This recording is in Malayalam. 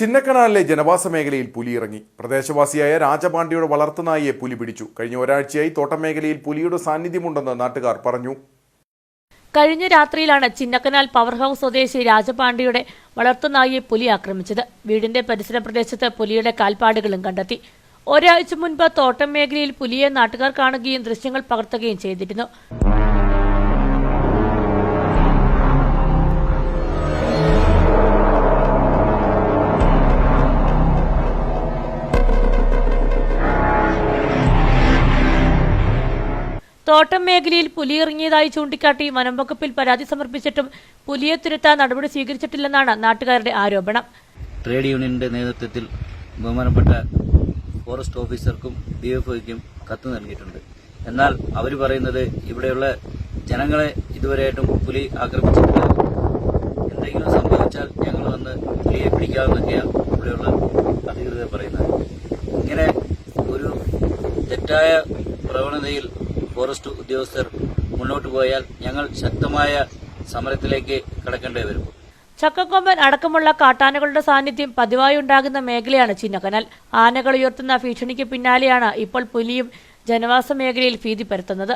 ചിന്നക്കനാലിലെ ജനവാസ മേഖലയിൽ പുലി ഇറങ്ങി പ്രദേശവാസിയായ രാജപാണ്ഡ്യയുടെ വളർത്തുനായിയെ പുലി പിടിച്ചു. കഴിഞ്ഞ ഒരാഴ്ചയായി തോട്ടം മേഖലയിൽ പുലിയുടെ സാന്നിധ്യമുണ്ടെന്ന് നാട്ടുകാർ പറഞ്ഞു. കഴിഞ്ഞ രാത്രിയിലാണ് ചിന്നക്കനാൽ പവർ ഹൌസ് സ്വദേശി രാജപാണ്ഡ്യയുടെ വളർത്തുനായിയെ പുലി ആക്രമിച്ചത്. വീടിന്റെ പരിസര പ്രദേശത്ത് പുലിയുടെ കാൽപ്പാടുകളും കണ്ടെത്തി. ഒരാഴ്ച മുൻപ് തോട്ടം മേഖലയിൽ പുലിയെ നാട്ടുകാർ കാണുകയും ദൃശ്യങ്ങൾ പകർത്തുകയും ചെയ്തിരുന്നു. തോട്ടം മേഖലയിൽ പുലി ഇറങ്ങിയതായി ചൂണ്ടിക്കാട്ടി വനംവകുപ്പിൽ പരാതി സമർപ്പിച്ചിട്ടും പുലിയെ തുരത്താൻ നടപടി സ്വീകരിച്ചിട്ടില്ലെന്നാണ് നാട്ടുകാരുടെ ആരോപണം. ട്രേഡ് യൂണിയന്റെ നേതൃത്വത്തിൽ ബഹുമാനപ്പെട്ട ഫോറസ്റ്റ് ഓഫീസർക്കും ഡി എഫ് ഒക്കും കത്ത് നൽകിയിട്ടുണ്ട്. എന്നാൽ അവർ പറയുന്നത് ഇവിടെയുള്ള ജനങ്ങളെ ഇതുവരെയായിട്ടും പുലി ആക്രമിച്ചിട്ടില്ല. എന്തെങ്കിലും സംഭവിച്ചാൽ ഞങ്ങൾ വന്ന് പുലിയെ പിടിക്കാമെന്നൊക്കെയാണ് ഇവിടെയുള്ള അധികൃതർ പറയുന്നത്. ഇങ്ങനെ ഒരു തെറ്റായ പ്രവണതയിൽ ഫോറസ്റ്റ് ഉദ്യോഗസ്ഥർ മുന്നോട്ട് പോയാൽ ഞങ്ങൾ ശക്തമായ സമരത്തിലേക്ക് കടക്കേണ്ടി വരും. ചക്കക്കൊമ്പൻ അടക്കമുള്ള കാട്ടാനകളുടെ സാന്നിധ്യം പതിവായി ഉണ്ടാകുന്ന മേഖലയാണ് ചിന്നക്കനാൽ. ആനകൾ ഉയർത്തുന്ന ഭീഷണിക്ക് പിന്നാലെയാണ് ഇപ്പോൾ പുലിയും ജനവാസ മേഖലയിൽ ഭീതി പരത്തുന്നത്